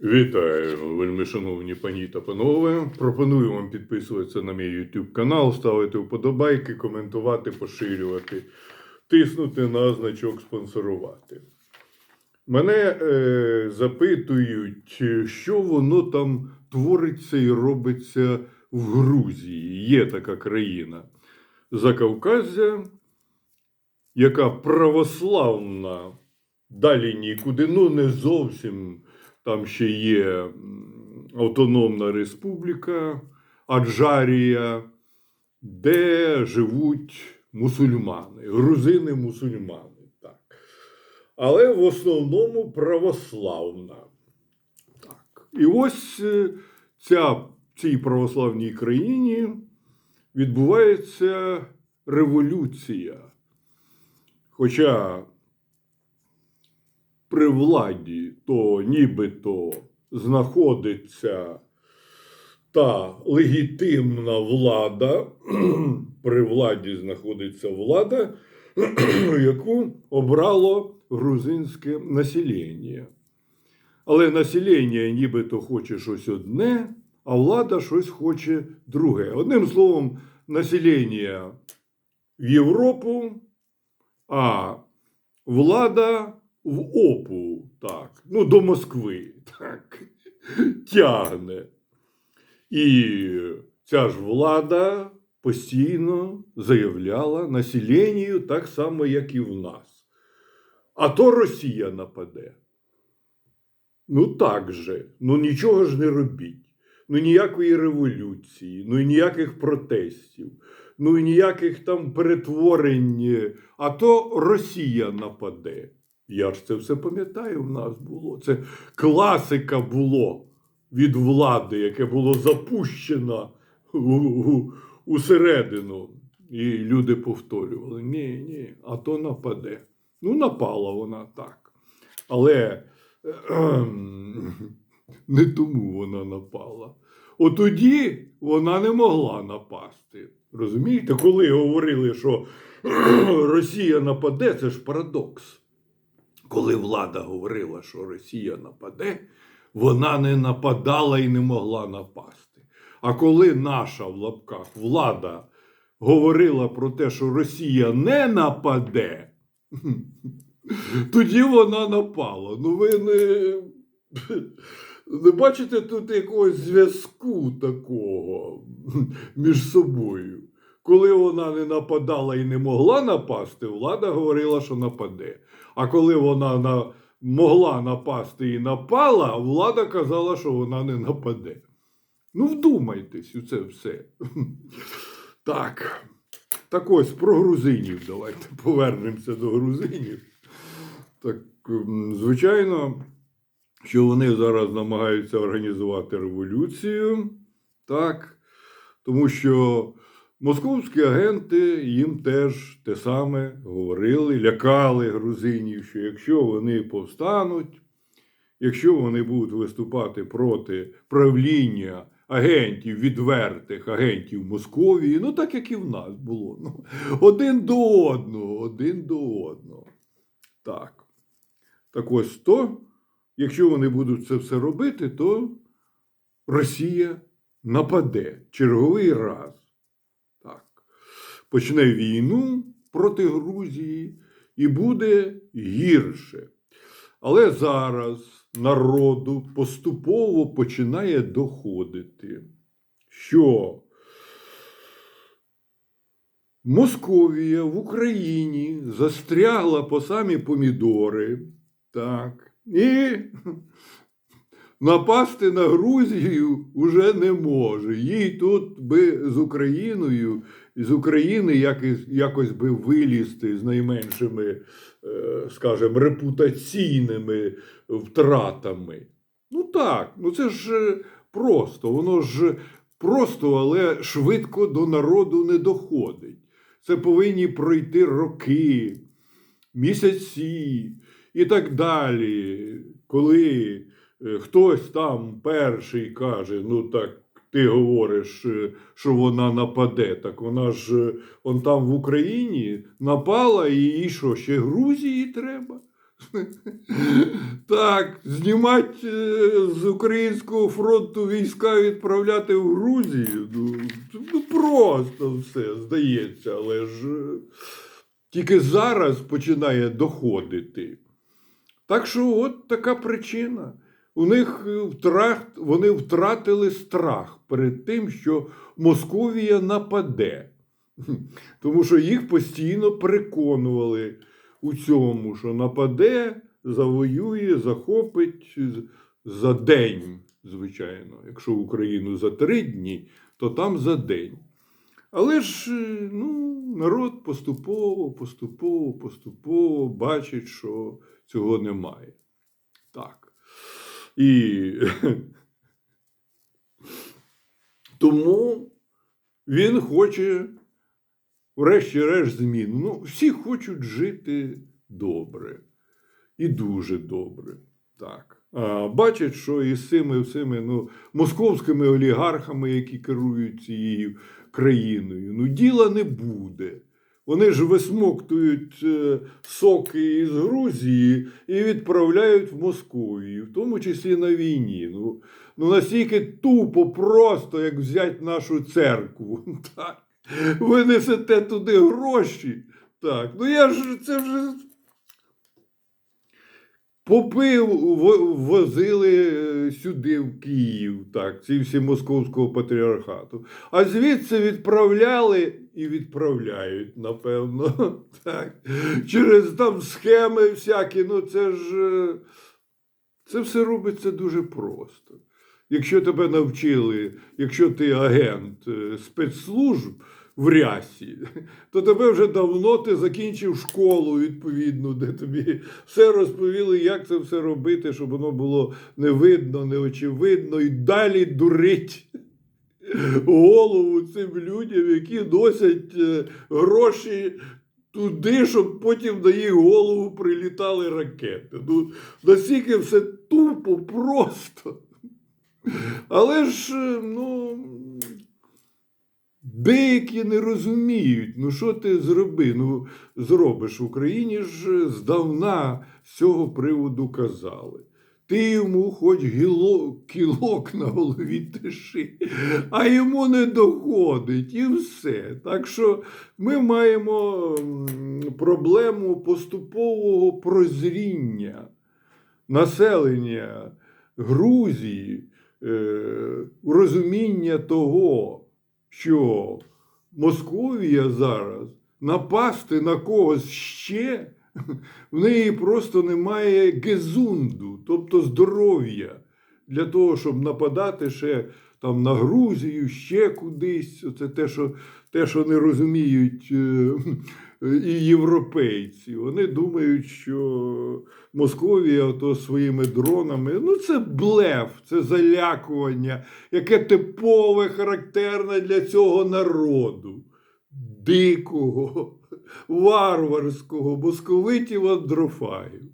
Вітаю, вельми шановні пані та панове. Пропоную вам підписуватися на мій YouTube канал, ставити вподобайки, коментувати, поширювати, тиснути на значок спонсорувати. Мене е, запитують, що воно там твориться і робиться в Грузії. Є така країна Закавказя, яка православна, далі нікуди, ну не зовсім. Там ще є Автономна Республіка Аджарія, де живуть мусульмани, грузини-мусульмани. Так. Але в основному православна. Так. І ось е, ця, цій православній країні відбувається революція. Хоча при владі то нібито знаходиться та легітимна влада, при владі знаходиться влада, яку обрало грузинське населення. Але населення нібито хоче щось одне, а влада щось хоче друге. Одним словом, населення в Європу, а влада в опу, так, ну, до Москви, так, тягне. І ця ж влада постійно заявляла населенню так само, як і в нас. А то Росія нападе. Ну так же, ну нічого ж не робіть. Ну ніякої революції, ну і ніяких протестів, ну і ніяких там перетворень, а то Росія нападе. Я ж це все пам'ятаю, в нас було. Це класика було від влади, яке було запущено усередину. І люди повторювали: ні, ні, а то нападе. Ну, напала вона так. Але не тому вона напала. От тоді вона не могла напасти. Розумієте, коли говорили, що Росія нападе, це ж парадокс. Коли влада говорила, що Росія нападе, вона не нападала і не могла напасти. А коли наша в лапках влада говорила про те, що Росія не нападе, тоді вона напала. Ну ви не, не бачите тут якогось зв'язку такого між собою. Коли вона не нападала і не могла напасти, влада говорила, що нападе. А коли вона на, могла напасти і напала, влада казала, що вона не нападе. Ну, вдумайтесь у це все. Так. Так ось про грузинів. Давайте повернемося до грузинів. Так, звичайно, що вони зараз намагаються організувати революцію. Так, тому що московські агенти їм теж те саме говорили, лякали грузинів, що якщо вони повстануть, якщо вони будуть виступати проти правління агентів, відвертих агентів Московії, ну так як і в нас було. Ну, один до одного, один до одного. Так. Так ось то, якщо вони будуть це все робити, то Росія нападе черговий раз. Почне війну проти Грузії і буде гірше. Але зараз народу поступово починає доходити, що Московія в Україні застрягла по самі помідори, так, і напасти на Грузію вже не може. Їй тут би з Україною, з України якось, якось би вилізти з найменшими, е, скажімо, репутаційними втратами. Ну так, ну це ж е, просто, воно ж просто, але швидко до народу не доходить. Це повинні пройти роки, місяці і так далі. Коли е, хтось там перший каже, ну так ти говориш, е, що вона нападе, так вона ж е, он там в Україні напала, і їй що, ще Грузії треба? Так, знімати е, з українського фронту війська і відправляти в Грузію. Ну, ну просто все здається, але ж тільки зараз починає доходити. Так що от така причина. У них е, втрат, вони втратили страх перед тим, що Московія нападе. Тому що їх постійно переконували у цьому, що нападе, завоює, захопить за день, звичайно. Якщо Україну за три дні, то там за день. Але ж е, ну, народ поступово, поступово, поступово бачить, що цього немає. Так. І тому він хоче, врешті-решт, змін. Ну, всі хочуть жити добре і дуже добре. Так. А, бачать, що і з цими всіми ну, московськими олігархами, які керують цією країною, ну діла не буде. Вони ж висмоктують е, соки із Грузії і відправляють в Московію, в тому числі на війні. Ну, ну настільки тупо, просто, як взяти нашу церкву. Так. Ви несете туди гроші. Так. Ну я ж це вже Попи возили е, сюди, в Київ, так, ці всі московського патріархату. А звідси відправляли і відправляють, напевно. Так. Через там схеми всякі. Ну це ж е, це все робиться дуже просто. Якщо тебе навчили, якщо ти агент е, спецслужб в рясі, то тебе вже давно ти закінчив школу відповідну, де тобі все розповіли, як це все робити, щоб воно було не видно, не очевидно, і далі дурить голову цим людям, які носять е, гроші туди, щоб потім на їх голову прилітали ракети. Ну, настільки все тупо, просто. Але ж, е, ну, деякі не розуміють, ну що ти зроби? Ну, зробиш в Україні ж здавна з цього приводу казали. Ти йому хоч гіло, кілок на голові тиши, а йому не доходить і все. Так що ми маємо проблему поступового прозріння населення Грузії, е, розуміння того, що Московія зараз напасти на когось ще, в неї просто немає гезунду, тобто здоров'я для того, щоб нападати ще там на Грузію, ще кудись. Це те, що, те, що не розуміють е, і європейці. Вони думають, що Московія то своїми дронами, ну це блеф, це залякування, яке типове, характерне для цього народу. Дикого, варварського, московитів андрофагів.